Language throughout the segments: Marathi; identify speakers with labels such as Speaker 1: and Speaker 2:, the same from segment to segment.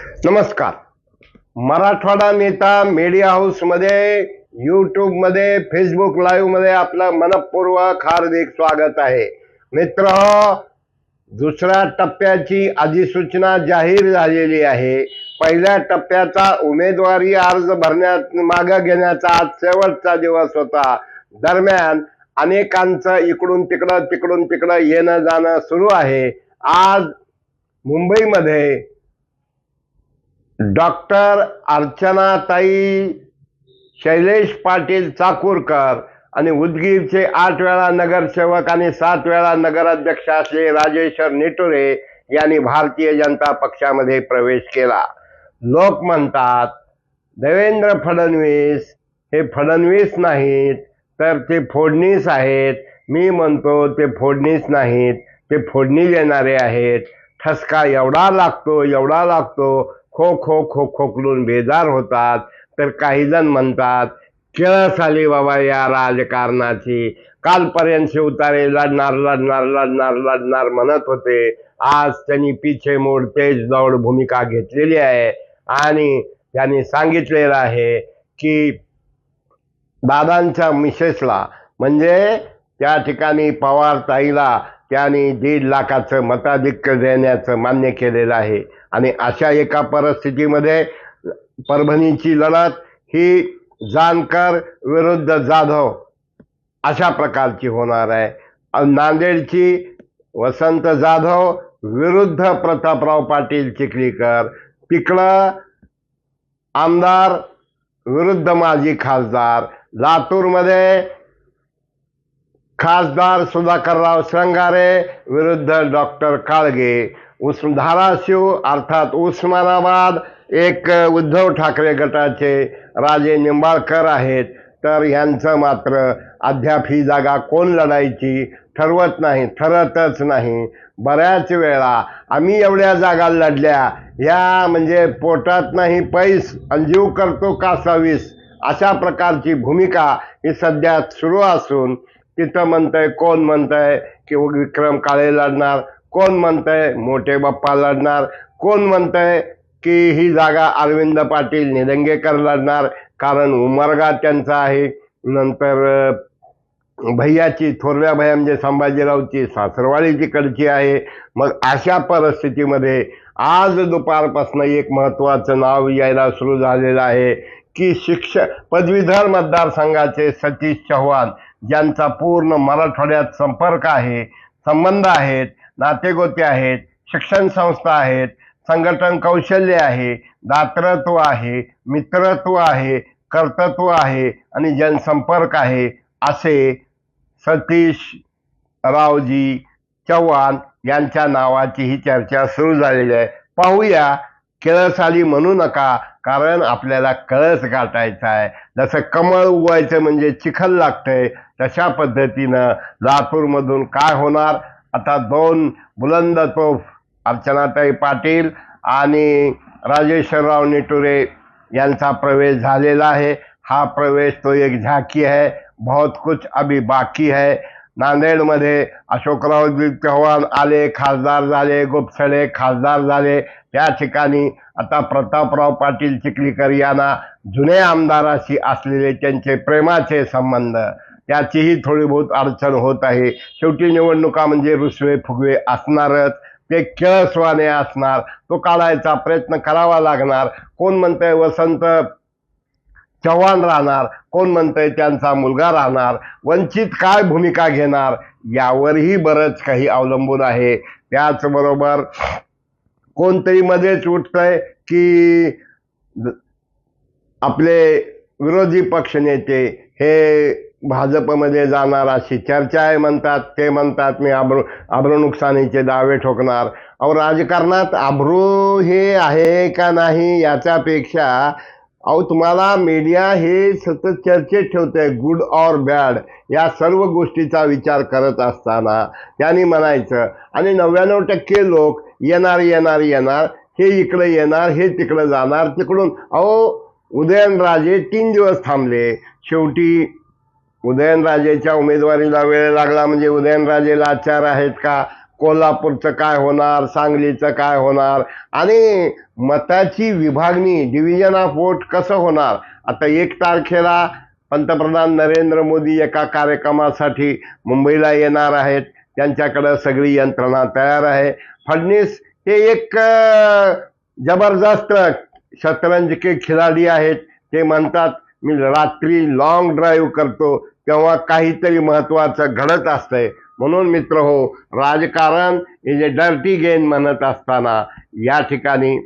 Speaker 1: नमस्कार. मराठवाडा नेता मीडिया हाऊसमध्ये युट्यूबमध्ये फेसबुक लाईव्हमध्ये आपलं मनपूर्वक हार्दिक स्वागत आहे. मित्र दुसऱ्या टप्प्याची अधिसूचना जाहीर झालेली आहे. पहिल्या टप्प्याचा उमेदवारी अर्ज भरण्यात मागे घेण्याचा आज शेवटचा दिवस होता. दरम्यान अनेकांचं इकडून तिकडं तिकडून तिकडं येणं जाणं सुरू आहे. आज मुंबईमध्ये डॉक्टर अर्चनाताई शैलेश पाटील चाकूरकर आणि उदगीरचे आठ वेळा नगरसेवक आणि सात वेळा नगराध्यक्ष असले राजेश्वर निटुरे यांनी भारतीय जनता पक्षामध्ये प्रवेश केला. लोक म्हणतात देवेंद्र फडणवीस हे फडणवीस नाहीत तर ते फोडणीस आहेत. मी म्हणतो ते फोडणीस नाहीत ते फोडणी देणारे आहेत. ठसका एवढा लागतो एवढा लागतो खो खो खो खोकलून बेजार होतात. तर काही जण म्हणतात केळस आली बाबा या राजकारणाची. कालपर्यंत शिवतारे लढणार लढणार लढणार लढणार म्हणत होते. आज त्यांनी पिछे मोड तेज दौड भूमिका घेतलेली आहे. आणि त्यांनी सांगितलेलं आहे की दादांच्या मिसेसला म्हणजे त्या ठिकाणी पवार ताईला त्याने दीड लाखाचं मताधिक्य देण्याचं मान्य केलेलं आहे. आणि अशा एका परिस्थितीमध्ये परभणीची लढत ही जानकर विरुद्ध जाधव अशा प्रकारची होणार आहे. नांदेडची वसंत जाधव विरुद्ध प्रतापराव पाटील चिखलीकर तिकडं आमदार विरुद्ध माजी खासदार. लातूरमध्ये खासदार सुधाकरराव श्रंगारे विरुद्ध डॉक्टर काळगे उस धाराशिव अर्थात उस्मानाबाद एक उद्धव ठाकरे गटाचे राजे निंबाळकर आहेत. तर यांचं मात्र अद्याप ही जागा कोण लढायची ठरवत नाही ठरतच नाही. बऱ्याच वेळा आम्ही एवढ्या जागा लढल्या या म्हणजे पोटात नाही पैस अंजीव करतो करतो कासावीस अशा प्रकारची भूमिका ही सध्या सुरू असून तिथं म्हणताय कोण म्हणताय की विक्रम काळे लढणार? कोण म्हणताय मोठे बाप्पा लढणार? कोण म्हणताय की ही जागा अरविंद पाटील निलंगेकर लढणार? कारण उमरगा त्यांचा आहे. नंतर भैयाची थोरव्या भैया म्हणजे संभाजीरावची सासरवाडी तिकडची आहे. मग अशा परिस्थितीमध्ये आज दुपारपासून एक महत्त्वाचं नाव यायला सुरू झालेलं आहे की शिक्षक पदवीधर मतदारसंघाचे सतीश चव्हाण ज्यांचा पूर्ण मराठवाड्यात संपर्क आहे संबंध आहेत नातेगोते आहेत शिक्षण संस्था आहेत संघटन कौशल्य आहे दातृत्व आहे मित्रत्व आहे कर्तृत्व आहे आणि जनसंपर्क आहे असे सतीश रावजी चव्हाण यांच्या नावाची ही चर्चा सुरू झालेली आहे. पाहूया केळस आली म्हणू नका कारण आपल्याला कळस गाठायचा आहे जसं कमळ उगवायचं म्हणजे चिखल लागतंय तशा पद्धतीनं लातूरमधून काय होणार? आता दोन बुलंद तोफ अर्चनाताई पाटील आणि राजेश्वरराव निटुरे यांचा प्रवेश झालेला आहे. हा प्रवेश तो एक झाकी है बहुत कुछ अभी बाकी है. नांदेडमध्ये अशोकराव चव्हाण आले खासदार झाले गुपसळे खासदार झाले. त्या ठिकाणी आता प्रतापराव पाटील चिखलीकर यांना जुने आमदाराशी असलेले त्यांचे प्रेमाचे संबंध त्याचीही थोडी बहुत अडचण होत आहे. शेवटी निवडणुका म्हणजे रुसवे फुगवे असणारच. ते खेळस्वाने असणार. तो काढायचा प्रयत्न करावा लागणार. कोण म्हणतंय वसंत चव्हाण राहणार कोण म्हणतंय त्यांचा मुलगा राहणार वंचित काय भूमिका घेणार यावरही बरंच काही अवलंबून आहे. त्याचबरोबर कोणतरी मध्येच उठतंय की आपले विरोधी पक्षनेते हे भाजपमध्ये जाणार अशी चर्चा आहे म्हणतात. ते म्हणतात मी आब्रू आब्रू नुकसानीचे दावे ठोकणार. अहो राजकारणात आब्रू हे आहे का नाही याच्यापेक्षा अहो तुम्हाला मीडिया हे सतत चर्चेत ठेवतंय गुड ऑर बॅड या सर्व गोष्टीचा विचार करत असताना. त्यांनी म्हणायचं आणि नव्याण्णव टक्के लोक येणार येणार येणार हे इकडं येणार हे तिकडं जाणार तिकडून. अहो उदयनराजे तीन दिवस थांबले. शेवटी उदयनराजेच्या उमेदवारीला वेळ लागला म्हणजे उदयनराजे लाचार आहेत का? कोल्हापूरचं काय होणार सांगलीचं काय होणार आणि मताची विभागणी डिव्हिजन ऑफ वोट कसं होणार? आता एक तारखेला पंतप्रधान नरेंद्र मोदी एका कार्यक्रमासाठी मुंबईला येणार आहेत. त्यांच्याकडं सगळी यंत्रणा तयार आहे. फडणीस हे एक जबरदस्त शतरंज के खिलाडी आहेत. ते म्हणतात मी रात्री लॉंग ड्राईव्ह करतो तेव्हा काहीतरी महत्त्वाचं घडत असतंय. म्हणून मित्र हो राजकारण हे जे डर्टी गेन म्हणत असताना या ठिकाणी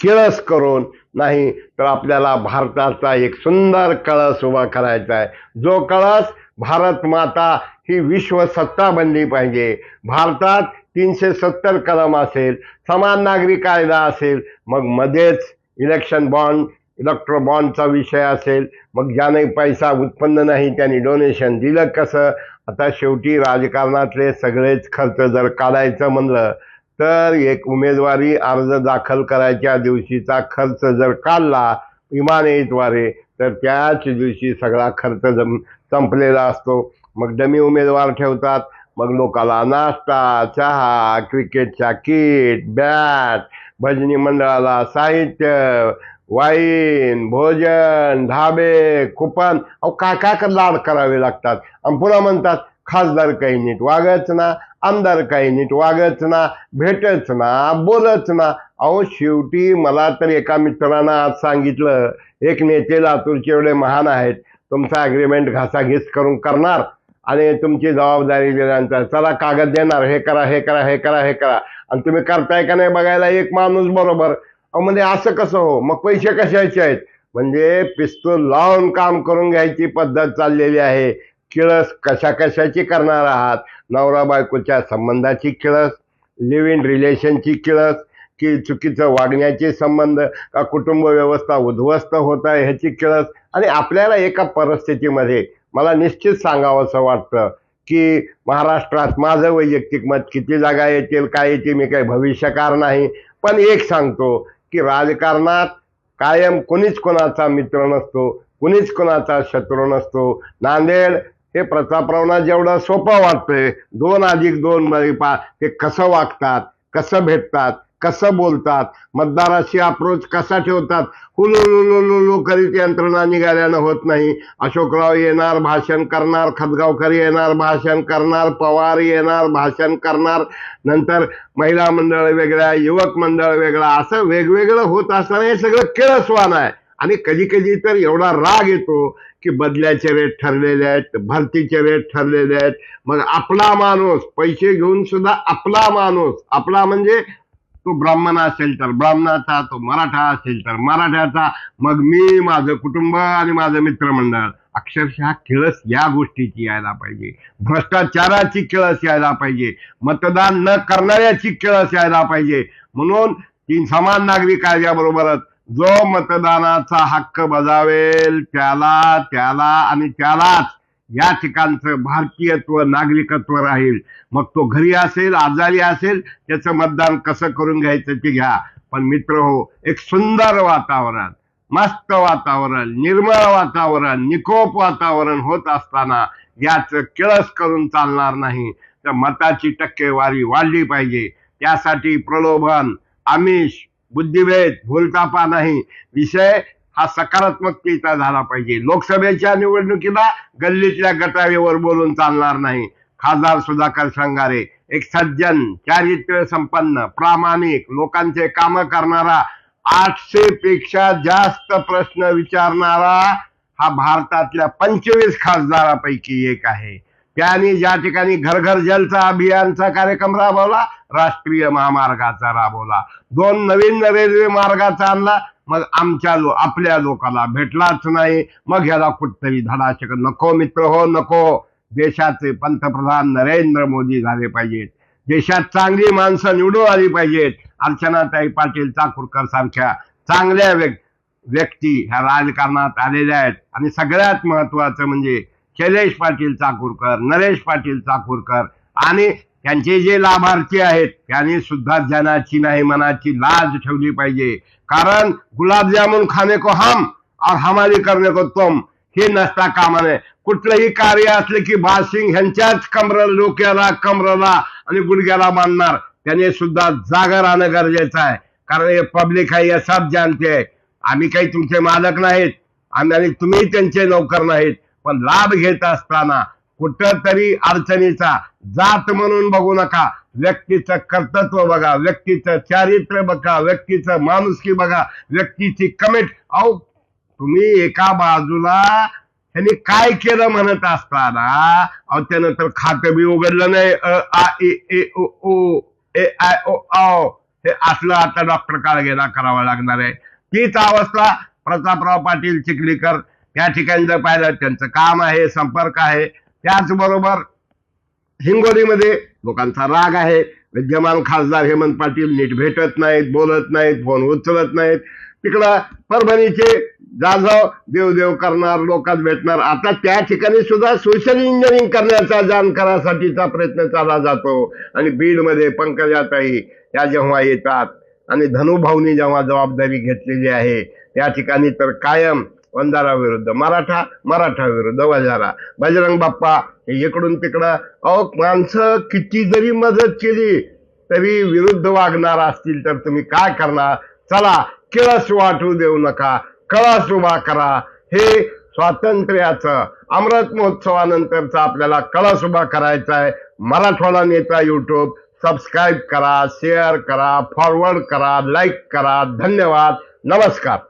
Speaker 1: किळस करून नाही तर आपल्याला भारताचा एक सुंदर कळस उभा करायचा आहे. जो कळस भारत माता ही विश्वसत्ता बनली पाहिजे. भारतात तीनशे सत्तर कलम असेल समान नागरी कायदा असेल मग मध्येच इलेक्शन बॉन्ड इलेक्ट्रो बॉन्डचा विषय असेल मग ज्याने पैसा उत्पन्न नाही त्यांनी डोनेशन दिलं कसं? आता शेवटी राजकारणातले सगळेच खर्च जर काढायचं म्हणलं तर एक उमेदवारी अर्ज दाखल करायच्या दिवशीचा खर्च जर काढला इमानेद्वारे तर त्याच दिवशी सगळा खर्च जम संपलेला असतो. मग डमी उमेदवार ठेवतात मग लोकाला नाश्ता चहा क्रिकेटचा किट बॅट भजनी मंडळाला साहित्य वाईन भोजन धाबे कुपन. अहो काय काय लाड करावे लागतात? आणि पुन्हा म्हणतात खासदार काही नीट वागच ना आमदार काही नीट वागच ना भेटच ना बोलच ना. अहो शेवटी मला तर एका मित्रानं आज सांगितलं एक नेते लातूरचे एवढे महान आहेत तुमचा अग्रीमेंट घासाघीस करून करणार. आणि तुमची जबाबदारी दिल्यानंतर चला कागद देणार हे करा हे करा हे करा हे करा. आणि तुम्ही करताय का नाही बघायला एक माणूस बरोबर. म्हणजे असं कसं हो? मग पैसे कशाचे आहेत? म्हणजे पिस्तूल लावून काम करून घ्यायची पद्धत चाललेली आहे. किळस कशा कशाची करणार आहात? नवरा बायकोच्या संबंधाची किळस? लिव्ह इन रिलेशनची किळस? की चुकीचं वागण्याचे संबंध? का कुटुंब व्यवस्था उद्ध्वस्त होत आहे ह्याची किळस? आणि आपल्याला एका परिस्थितीमध्ये मला निश्चित सांगावंसं वाटतं की महाराष्ट्रात माझं वैयक्तिक मत किती जागा येतील काय येतील मी काही भविष्यकार नाही. पण एक सांगतो की राजकारणात कायम कुणीच कोणाचा मित्र नसतो कुणीच कोणाचा शत्रू नसतो. नांदेड हे प्रतापरावना जेवढं सोपं वाटतंय दोन अधिक दोन मध्ये पा ते कसं वागतात कसं भेटतात कसं बोलतात? मतदाराशी अप्रोच कसा ठेवतात? हुलुलुलुलुलु करीत यंत्रणा निघाल्यानं होत नाही. अशोकराव येणार भाषण करणार खतगावकर येणार भाषण करणार पवार येणार भाषण करणार. नंतर महिला मंडळ वेगळ्या युवक मंडळ वेगळा असं वेगवेगळं होत असताना हे सगळं केळस्वान आहे. आणि कधी कधी तर एवढा राग येतो की बदल्याचे रेट ठरलेले आहेत भरतीचे रेट ठरलेले आहेत. मग आपला माणूस पैसे घेऊन सुद्धा आपला माणूस आपला म्हणजे तो ब्राह्मण असेल तर ब्राह्मणाचा तो मराठा असेल तर मराठ्याचा. मग मी माझं कुटुंब आणि माझं मित्रमंडळ अक्षरशः किळस या गोष्टीची यायला पाहिजे. भ्रष्टाचाराची किळस यायला पाहिजे. मतदान न करणाऱ्याची किळस यायला पाहिजे. म्हणून तीन समान नागरिक कायद्याबरोबरच जो मतदानाचा हक्क बजावेल त्याला त्याला आणि त्यालाच या ठिकाणचं भारतीयत्व नागरिकत्व राहील. मग तो घरी असेल आजारी असेल त्याचं मतदान कसं करून घ्यायचं ते घ्या. पण मित्र हो एक सुंदर वातावरण मस्त वातावरण निर्मळ वातावरण निकोप वातावरण होत असताना याच किळस करून चालणार नाही. तर मताची टक्केवारी वाढली पाहिजे. त्यासाठी प्रलोभन आमिष बुद्धिभेद भूलतापा नाही. विषय हा सकारात्मकतेचा झाला पाहिजे. लोकसभेच्या निवडणुकीला गल्लीतल्या गटावेवर बोलून चालणार नाही. खासदार सुधाकर श्रंगारे एक सज्जन चारित्र्य संपन्न प्रामाणिक लोकांचे काम करणारा आठशे पेक्षा जास्त प्रश्न विचारणारा हा भारतातल्या पंचवीस खासदारापैकी एक आहे. त्यांनी ज्या ठिकाणी घर घर जलचा अभियानचा कार्यक्रम राबवला राष्ट्रीय महामार्गाचा राबवला. दोन नवीन रेल्वे मार्गाचा आणला मग आमच्या लो आपल्या लोकाला भेटलाच नाही. मग ह्याला कुठतरी धडा शकत नको मित्र हो नको. देशाचे पंतप्रधान नरेंद्र मोदी झाले पाहिजेत. देशात चांगली माणसं निवडून आली पाहिजेत. अर्चनाताई पाटील चाकूरकर सारख्या चांगल्या व्यक् व्यक्ती ह्या राजकारणात आलेल्या आहेत. आणि सगळ्यात महत्वाचं म्हणजे शैलेश पाटील चाकूरकर नरेश पाटील चाकूरकर आणि त्यांचे जे लाभार्थी आहेत त्यांनी सुद्धा जनाची नाही मनाची लाज ठेवली पाहिजे. कारण गुलाबजामुन खाणे को हम और हमारी करणे को तुम हे नसता कामा नये कुठलंही कार्य असलं की बासिंग ह्यांच्याच कमर डोक्याला कमरला आणि गुडघ्याला मानणार त्याने सुद्धा जागा राहणं गरजेचं आहे. कारण हे पब्लिक आहे हे सब जानते आहे. आम्ही काही तुमचे मालक नाहीत. आम्ही आणि तुम्ही त्यांचे नोकर नाहीत. पण लाभ घेत असताना कुठं तरी अडचणीचा जात म्हणून बघू नका. व्यक्तीचं कर्तृत्व बघा व्यक्तीचं चारित्र्य बघा व्यक्तीचं माणुसकी बघा व्यक्तीची कमेंट. अहो तुम्ही एका बाजूला त्यांनी काय केलं म्हणत असताना अहो त्यानंतर खातं बी उघडलं नाही. अ आ ए ओ ओ ए आय ओ औ हे असलं आता डॉक्टर काळगेला करावा लागणार आहे. तीच अवस्था प्रतापराव पाटील चिखलीकर या ठिकाणी जर पाहिलं त्यांचं काम आहे संपर्क आहे. त्याचबरोबर हिंगोलीमध्ये लोकांचा राग आहे. विद्यमान खासदार हेमंत पाटील नीट भेटत नाहीत बोलत नाहीत फोन उचलत नाहीत. तिकडं परभणीचे जाधव देवदेव करणार लोकात भेटणार. आता त्या ठिकाणी सुद्धा सोशल इंजिनिअरिंग करण्याचा जाणकारासाठीचा प्रयत्न चालला जातो. आणि बीडमध्ये पंकजाताई त्या जेव्हा येतात आणि धनुभाऊनी जेव्हा जबाबदारी घेतलेली आहे त्या ठिकाणी तर कायम विरुद्ध मराठा मराठा विरुद्ध वंजारा. बजरंग बाप्पा इकडून तिकडं अहो माणसं किती जरी मदत केली तरी विरुद्ध वागणार असतील तर तुम्ही काय करणार? चला किळस वाटू देऊ नका कळस उभा करा. हे स्वातंत्र्याचं अमृत महोत्सवानंतरचा आपल्याला कळस उभा करायचा आहे. मराठवाडा नेता युट्यूब सबस्क्राईब करा शेअर करा फॉरवर्ड करा लाईक करा. धन्यवाद. नमस्कार.